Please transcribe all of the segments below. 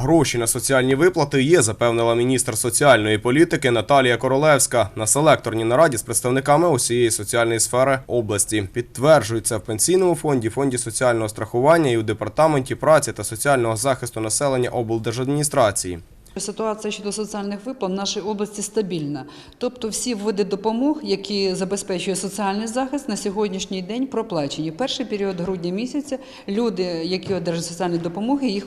Гроші на соціальні виплати є, запевнила міністр соціальної політики Наталія Королевська на селекторній нараді з представниками усієї соціальної сфери області. Підтверджується в пенсійному фонді, фонді соціального страхування і у департаменті праці та соціального захисту населення облдержадміністрації. Ситуація щодо соціальних виплат в нашій області стабільна. Тобто всі види допомог, які забезпечує соціальний захист, на сьогоднішній день проплачені. Перший період грудня місяця люди, які одержать соціальні допомоги,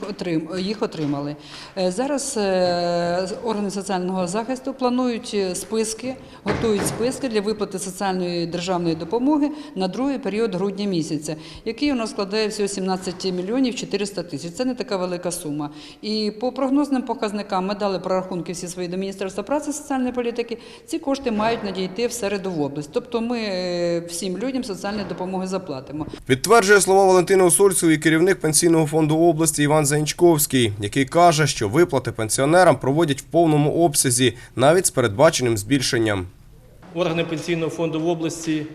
їх отримали. Е, Зараз е, органи соціального захисту планують е, списки, готують списки для виплати соціальної державної допомоги на другий період грудня місяця, який у нас складає всього 17 мільйонів 400 тисяч. Це не така велика сума. І по прогнозним показникам ми дали прорахунки всі свої до Міністерства праці і соціальної політики. Ці кошти мають надійти в середу в область. Тобто ми е, всім людям соціальні допомоги заплатимо. Підтверджує слова Валентини Усольцевої керівник пенсійного фонду області Іван Заінчковський, який каже, що виплати пенсіонерам проводять в повному обсязі, навіть з передбаченим збільшенням. Органи пенсійного фонду в області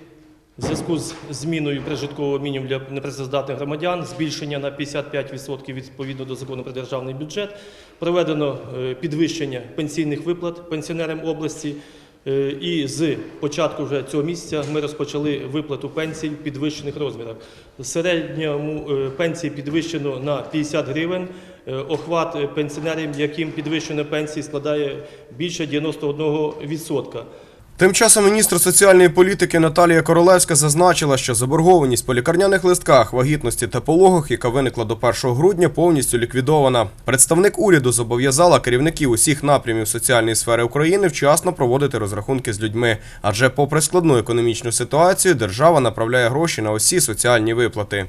в зв'язку з зміною прожиткового мінімуму для непрацездатних громадян, збільшення на 55% відповідно до закону про державний бюджет, проведено е, підвищення пенсійних виплат пенсіонерам області. Е, І з початку вже цього місяця ми розпочали виплату пенсій в підвищених розмірах. Середньому е, пенсії підвищено на 50 гривень. Охват пенсіонерів, яким підвищено пенсії, складає більше 91%. Тим часом міністр соціальної політики Наталія Королевська зазначила, що заборгованість по лікарняних листках, вагітності та пологах, яка виникла до 1 грудня, повністю ліквідована. Представник уряду зобов'язала керівників усіх напрямів соціальної сфери України вчасно проводити розрахунки з людьми, адже, попри складну економічну ситуацію, держава направляє гроші на усі соціальні виплати.